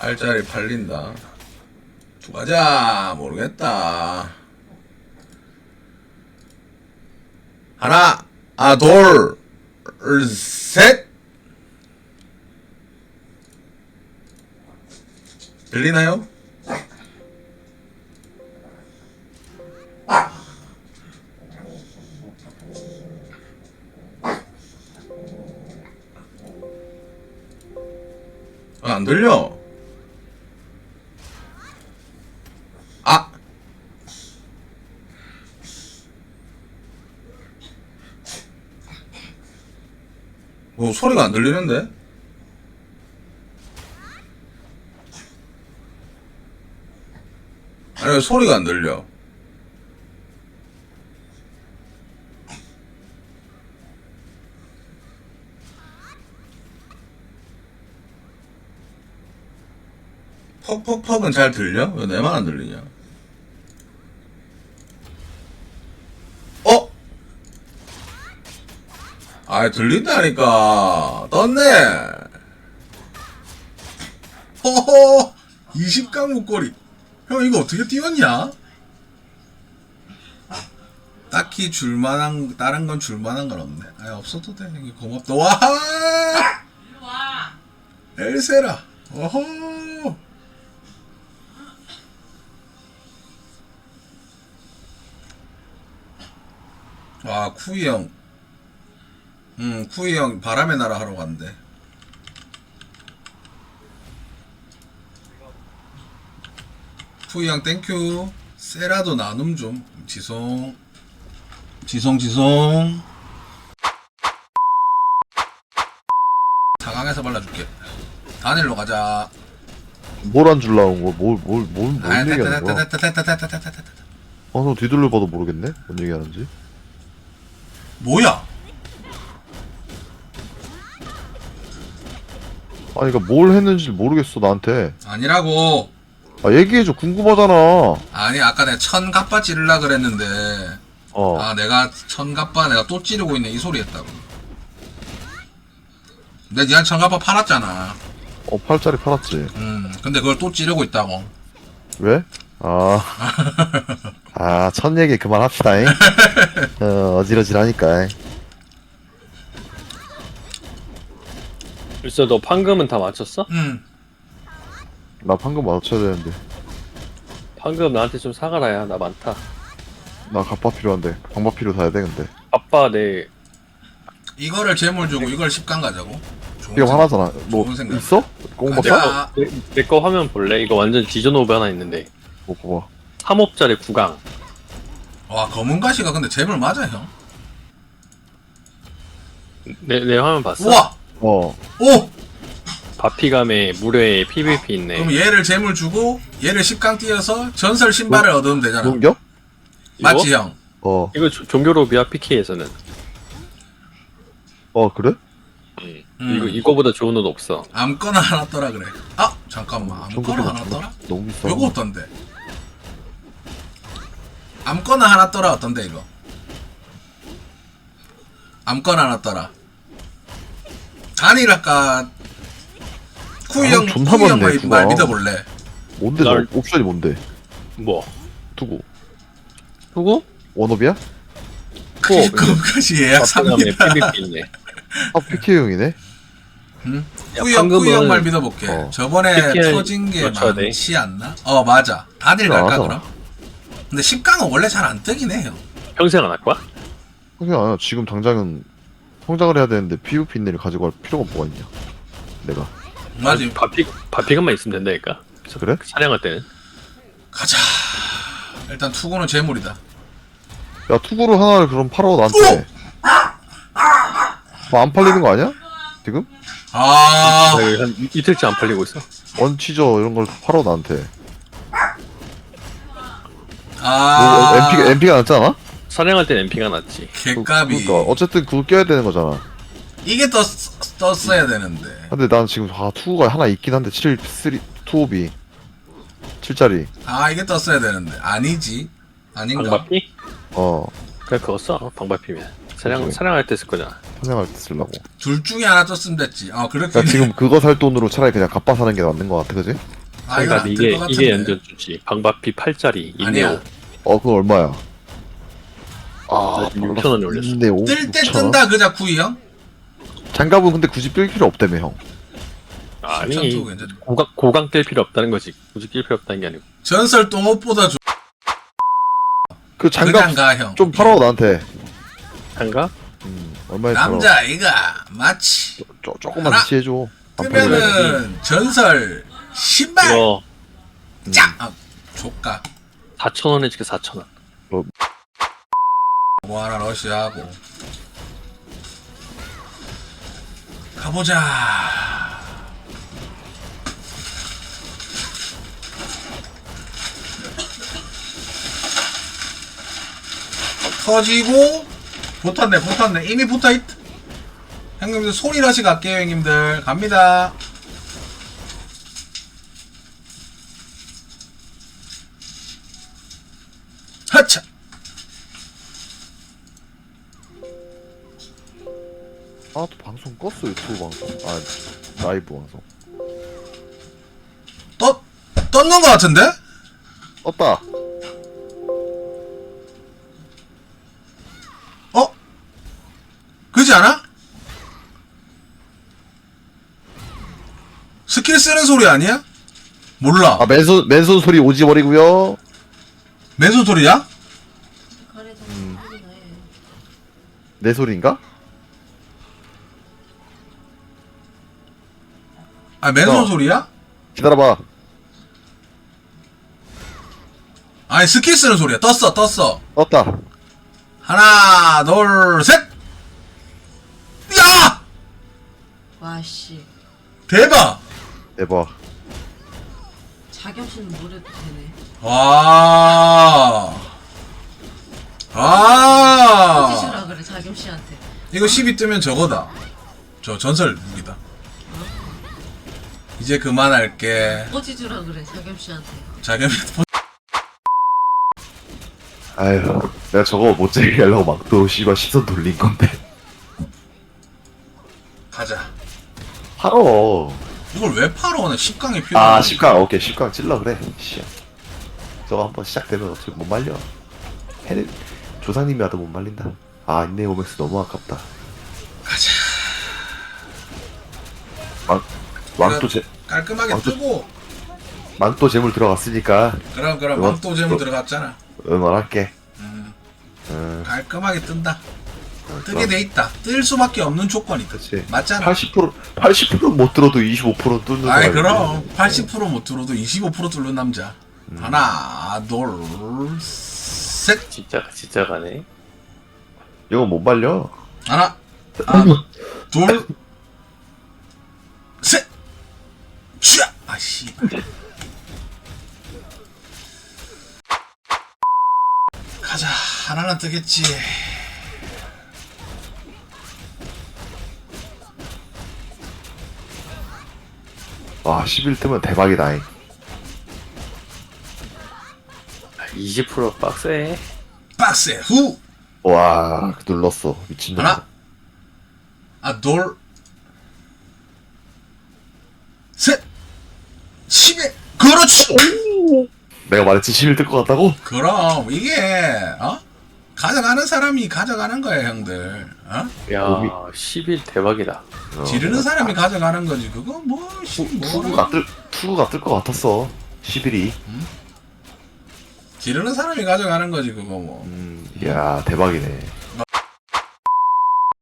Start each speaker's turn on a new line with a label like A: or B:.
A: 알짜리 팔린다. 두 가자 모르겠다. 하나, 아, 둘, 셋. 들리나요? 아, 안 들려. 아! 뭐 소리가 안 들리는데? 아니 왜 소리가 안 들려? 퍽퍽퍽은 잘 들려? 왜 내만 안 들리냐? 어? 아 들린다니까. 떴네. 호호 20강 목걸이. 형 이거 어떻게 띄웠냐? 딱히 줄만한 다른 건 줄만한 건 없네. 아 없어도 돼. 이게 고맙다. 와! 엘세라. 어허. 아 쿠이 형. 음 쿠이 형 바람의 나라 하러 간대. 쿠이 형 땡큐. 세라도 나눔 좀. 지송. 지송 지송. 사강에서 발라줄게. 다닐로 가자.
B: 뭘 안 줄라고 거? 뭘, 뭘, 뭘, 뭔
A: 아,
B: 얘기하는 거야?
A: 됐다 됐다 됐다 됐다 됐다 됐다.
B: 방송 뒤돌려 봐도 모르겠네? 뭔 얘기하는지?
A: 뭐야?
B: 아니, 그니까 뭘 했는지 모르겠어, 나한테.
A: 아니라고.
B: 아, 얘기해줘. 궁금하잖아.
A: 아니 아까 내가 천 갑바 찌르려 그랬는데
B: 어.
A: 아 내가 천 갑바 내가 또 찌르고 있네 이 소리 했다고 근데 니한 천갑바 팔았잖아
B: 어, 팔짜리 팔았지.
A: 음 근데 그걸 또 찌르고 있다고
B: 왜? 아. 아, 첫 얘기 그만합시다잉. 어, 어지러지라니까.
C: 글쎄 너 판금은 다 맞췄어?
B: 음나 방금 맞춰야 되는데.
C: 판금 나한테 좀 사가라야 나 많다
B: 나 갑바 필요한데. 방바 필요 사야 돼, 근데.
C: 아빠 내
A: 이거를 재물 주고 이걸 10강 가자고 좋은
B: 이거
A: 생각.
B: 하나잖아. 뭐,
A: 좋은 생각.
B: 있어? 꽁박사?
A: 가자.
C: 내 거 화면 볼래? 이거 완전 디저노브 하나 있는데
B: 뭐, 봐봐.
C: 3옵짜리 9강
A: 와 검은 가시가 근데 재물 맞아 형
C: 내, 내 화면 봤어?
A: 우와
B: 어.
A: 오
C: 바피감에 무료에 PVP 있네
A: 그럼 얘를 재물 주고 얘를 10강 띄어서 전설 신발을 얻으면 되잖아
B: 농겨?
A: 맞지 형
B: 어.
C: 이거 조- 종교로비아 PK에서는
B: 어, 그래?
A: 음.
C: 이거, 이거보다 좋은 옷 없어
A: 아무거나 하나 떠라 그래 아 잠깐만 아무거나
B: 정도가
A: 하나 떠라
B: 너무 비싸.
A: 요거 어떤데? 아무거나 하나 떠라 어떤데 이거? 아무거나 하나 떠라. 단일할까? 쿠이
B: 아,
A: 형,
B: 존나
A: 쿠이 형
B: 많네,
A: 말. 믿어볼래?
B: 뭔데,
C: 날-
B: 저 옵션이 뭔데?
C: 뭐?
B: 투구.
C: 누구?
B: 원업이야?
A: 그- 그까지 예약
C: 바피감에
A: 삽니다.
C: PVP 있네
B: 아, PK형이네?
C: 야,
A: 쿠이 형, 쿠이
C: 방금은-
A: 형말 믿어볼게.
B: 어.
A: 저번에 터진 게
C: 맞춰야 돼.
A: 많지 않나? 어 맞아. 단일 갈까
B: 맞아.
A: 그럼? 근데 10강은 원래 잘 안 뜨긴 해요.
C: 평생 안 할 거야?
B: 그게 아니야. 지금 당장은 성장을 해야 되는데 PVP 인내를 가지고 갈 필요가 뭐가 있냐. 내가.
A: 맞지?
C: 바피, 바피감만 있으면 된다니까
B: 그래?
C: 사냥할 때는
A: 가자. 일단 투구는 재물이다.
B: 야, 투구를 하나를 그럼 팔아, 나한테. 뭐안 팔리는 거 아니야? 지금?
A: 아,
C: 나 이거 한 이- 이틀째 안 팔리고 있어
B: 원치저 이런 걸 팔아, 나한테.
A: 아,
B: 뭐, MP가, MP가 낫잖아?
C: 사냥할 땐 MP가 낫지
A: 개값이.
B: 그러니까. 어쨌든 그거 껴야 되는 거잖아.
A: 이게 떴, 떴어야 되는데.
B: 근데 난 지금, 아, 투구가 하나 있긴 한데, 7, 3, 투옵이. 7짜리.
A: 아, 이게 떴어야 되는데. 아니지. 아닌가?
C: 방바피?
B: 어.
C: 그냥 그거 써 방바피면 사냥. 사냥할 때 쓸 거잖아
B: 사냥할 때 쓰려고.
A: 둘 중에 하나 떴으면 됐지. 어 그렇게.
B: 그러니까 지금 그거 살 돈으로 차라리 그냥 갑바 사는 게 맞는 것 같아, 그지?
A: 아
C: 그러니까 이게
A: 같은데.
C: 이게 연전 좋지. 방바피 8짜리
A: 아니야.
C: 인네오.
B: 어, 그거 얼마야? 아,
C: 6천 원이 올렸어.
B: 네, 오,
A: 뜰때
B: 6천 원?
A: 뜬다 그자 쿠이 형.
B: 장갑은 근데 굳이 낄 필요 없다며, 형.
C: 아니
A: 괜찮아.
C: 고강 고강 뗄 필요 없다는 거지. 굳이 낄 필요 없다는 게 아니고.
A: 전설 똥옷보다
B: 좀그 장갑
A: 그냥 가 형.
B: 좀 팔아, 나한테.
C: 한가?
B: 음, 얼마에 팔아?
A: 남자 이가 마치
B: 쪼, 조금만
A: 하나?
B: 다시 해줘. 안 팔려.
A: 뜨면은 전설 신발
C: 이거
A: 짱. 아, 조까.
C: 4천 원에 지금 4천 원.
A: 뭐 하나 러시하고. 가보자. 터지고 붙었네 붙었네. 이미 붙어있 형님들 소리 러시 갈게요 형님들. 갑니다. 하차
B: 아, 또 방송 껐어, 유튜브 방송. 아, 라이브 방송.
A: 떴 떴는 것 같은데
B: 떴다.
A: 어 그지 않아 스킬 쓰는 소리 아니야 몰라
B: 아, 맨손, 맨손 소리 오지 버리고요
A: 맨손 소리야
B: 음. 내 소리인가?
A: 아 맨손
B: 어.
A: 소리야
B: 기다려봐.
A: 아니 스킬 쓰는 소리야 떴어 떴어
B: 떴다.
A: 하나 둘 셋 야
D: 와 씨.
A: 대박
B: 대박.
D: 자격씨는 뭐래도 되네.
A: 와. 아.
D: 꺼지시라 그래 자격씨한테.
A: 이거 10이 뜨면 저거다. 저 전설 무기다. 이제 그만할게.
D: 꺼지주라 그래 자격씨한테.
A: 자겸이
B: 아휴, 내가 저거 못 재게 하려고 막 또 씨발 시선 돌린 건데.
A: 가자.
B: 팔어.
A: 이걸 왜 팔어? 나 10강이 필요해.
B: 아, 10강, 오케이, 10강 찔러, 그래. 씨. 저거 한번 시작되면 어차피 못 말려. 해를, 조상님이 와도 못 말린다. 아, 인내 오맥스 너무 아깝다.
A: 가자.
B: 왕, 왕또 재,
A: 깔끔하게
B: 어, 저-
A: 뜨고.
B: 망또 재물 들어갔으니까
A: 그럼 그럼
B: 이거-
A: 망토 재물
B: 이거-
A: 들어갔잖아.
B: 응원할게.
A: 음,
B: 응,
A: 깔끔하게 뜬다.
B: 어,
A: 뜨게 돼 있다. 뜰 수밖에 없는 조건이다.
B: 그치.
A: 맞잖아.
B: 80%, 80%못 들어도 25% 뚫는
A: 아이 그럼
B: 있네.
A: 80%못 들어도 25% 뚫는 남자.
B: 음.
A: 하나, 둘, 셋.
C: 진짜 진짜 가네.
B: 이거 못 말려.
A: 하나, 하나, 둘, 셋. 씨. 가자. 하나는 뜨겠지.
B: 와, 11 뜨면 대박이다.
C: 20% 빡세.
A: 박스 후.
B: 와, 눌렀어. 미친놈.
A: 하나. 아, 둘. 셋. 10에. 그렇지.
B: 내가 말했지, 11뜰것 같다고?
A: 그럼 이게 어? 가져가는 사람이 가져가는 거야, 형들. 어?
C: 야,
B: 몸이-
C: 11 대박이다.
B: 어,
A: 지르는 사람이 가져가는 거지. 그거 뭐, 씨,
B: 투구가
A: 뭐.
B: 뜰, 투구가 뜰 것 같았어. 11이.
A: 지르는 사람이 가져가는 거지, 그거 뭐.
B: 음, 이야, 대박이네.